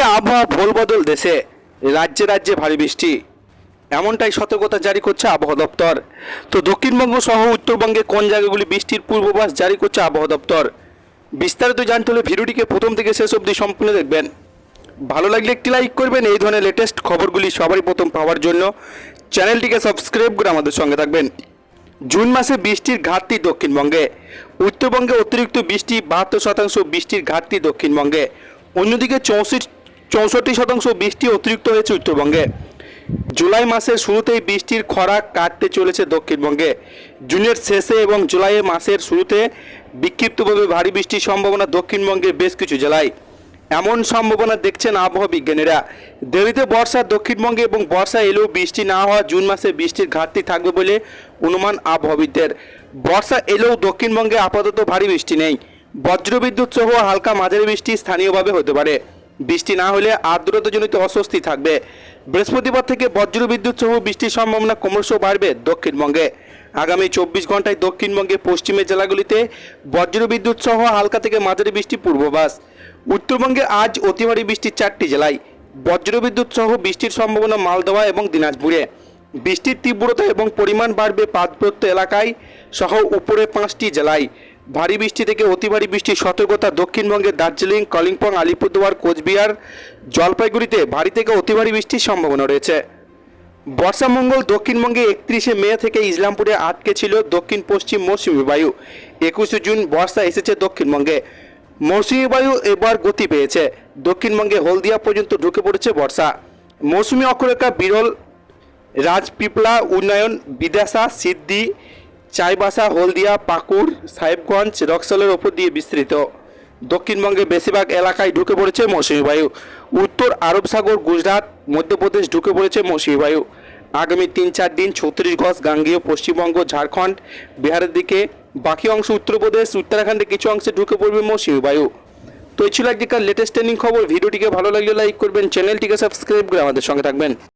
থেকে আবহাওয়া ভোল বদল দেশে। রাজ্যে রাজ্যে ভারী বৃষ্টি। এমনটাই সতর্কতা জারি করছে আবহাওয়া দপ্তর। তো দক্ষিণবঙ্গ সহ উত্তরবঙ্গে কোন জায়গাগুলি বৃষ্টির পূর্বাভাস জারি করছে আবহাওয়া দপ্তর? বিস্তারিত জানতে হলে ভিডিওটিকে প্রথম থেকে শেষ অবধি সম্পূর্ণ দেখবেন। ভালো লাগলে একটি লাইক করবেন, এই ধরনের লেটেস্ট খবরগুলি সবারই প্রথম পাওয়ার জন্য। চ্যানেলটিকে সাবস্ক্রাইব করে আমাদের সঙ্গে থাকবেন। জুন মাসে বৃষ্টির ঘাটতি দক্ষিণবঙ্গে। উত্তরবঙ্গে অতিরিক্ত বৃষ্টি বাহাত্তর শতাংশ বৃষ্টির ঘাটতি দক্ষিণবঙ্গে। অন্যদিকে চৌষট্টি চৌষট্টি শতাংশ বৃষ্টি অতিরিক্ত হয়েছে উত্তরবঙ্গে। জুলাই মাসের শুরুতেই বৃষ্টির খরা কাটতে চলেছে দক্ষিণবঙ্গে। জুনের শেষে এবং জুলাই মাসের শুরুতে বিক্ষিপ্তভাবে ভারী বৃষ্টির সম্ভাবনা দক্ষিণবঙ্গের বেশ কিছু জেলায়। এমন সম্ভাবনা দেখছেন আবহাওয়া বিজ্ঞানীরা। দেরিতে বর্ষা দক্ষিণবঙ্গে এবং বর্ষা এলেও বৃষ্টি না হওয়া জুন মাসে বৃষ্টির ঘাটতি থাকবে বলে অনুমান আবহাওয়িদদের বর্ষা এলেও দক্ষিণবঙ্গে আপাতত ভারী বৃষ্টি নেই। বজ্রবিদ্যুৎ সহ হালকা মাঝারি বৃষ্টি স্থানীয়ভাবে হতে পারে। বৃষ্টি না হলে আর্দ্রতাজনিত অস্বস্তি থাকবে। বৃহস্পতিবার থেকে বজ্রবিদ্যুৎ সহ বৃষ্টির সম্ভাবনা ক্রমশ বাড়বে দক্ষিণবঙ্গে। আগামী চব্বিশ ঘন্টায় দক্ষিণবঙ্গে পশ্চিমের জেলাগুলিতে বজ্রবিদ্যুৎ সহ হালকা থেকে মাঝারি বৃষ্টি পূর্বাভাস। উত্তরবঙ্গে আজ অতি ভারী বৃষ্টির চারটি জেলায়। বজ্রবিদ্যুৎ সহ বৃষ্টির সম্ভাবনা মালদহ এবং দিনাজপুরে। বৃষ্টির তীব্রতা এবং পরিমাণ বাড়বে পার্বত্য এলাকায় সহ উপরে পাঁচটি জেলায়। ভারী বৃষ্টি থেকে অতি ভারী বৃষ্টির সতর্কতা দক্ষিণবঙ্গের দার্জিলিং, কলিম্পং, আলিপুরদুয়ার, কোচবিহার, জলপাইগুড়িতে ভারী থেকে অতি ভারী বৃষ্টির সম্ভাবনা রয়েছে। বর্ষামঙ্গল দক্ষিণবঙ্গে একত্রিশে মে থেকে ইসলামপুরে আটকে ছিল দক্ষিণ পশ্চিম মৌসুমী বায়ু। একুশে জুন বর্ষা এসেছে দক্ষিণবঙ্গে। মৌসুমী বায়ু এবার গতি পেয়েছে। দক্ষিণবঙ্গে হলদিয়া পর্যন্ত ঢুকে পড়েছে বর্ষা। মৌসুমী অক্ষরেখা বিরল, রাজপিপলা, উন্নয়ন বিদাসা সিদ্ধি চাইবাসা, হলদিয়া, পাকুড়, সাহেবগঞ্জ, রক্সলের ওপর দিয়ে বিস্তৃত। দক্ষিণবঙ্গের বেশিরভাগ এলাকায় ঢুকে পড়েছে মৌসুমী বায়ু। উত্তর আরব সাগর, গুজরাট, মধ্যপ্রদেশ ঢুকে পড়েছে মৌসুমী বায়ু। আগামী তিন চার দিন ছত্রিশগড় গাঙ্গেয়, পশ্চিমবঙ্গ, ঝাড়খণ্ড, বিহারের দিকে। বাকি অংশ উত্তরপ্রদেশ উত্তরাখণ্ডের কিছু অংশে ঢুকে পড়বে মৌসুমী বায়ু। তো এই ছিল আজকের লেটেস্ট ট্রেন্ডিং খবর। ভিডিওটিকে ভালো লাগলে লাইক করবেন, চ্যানেলটিকে সাবস্ক্রাইব করে আমাদের সঙ্গে থাকবেন।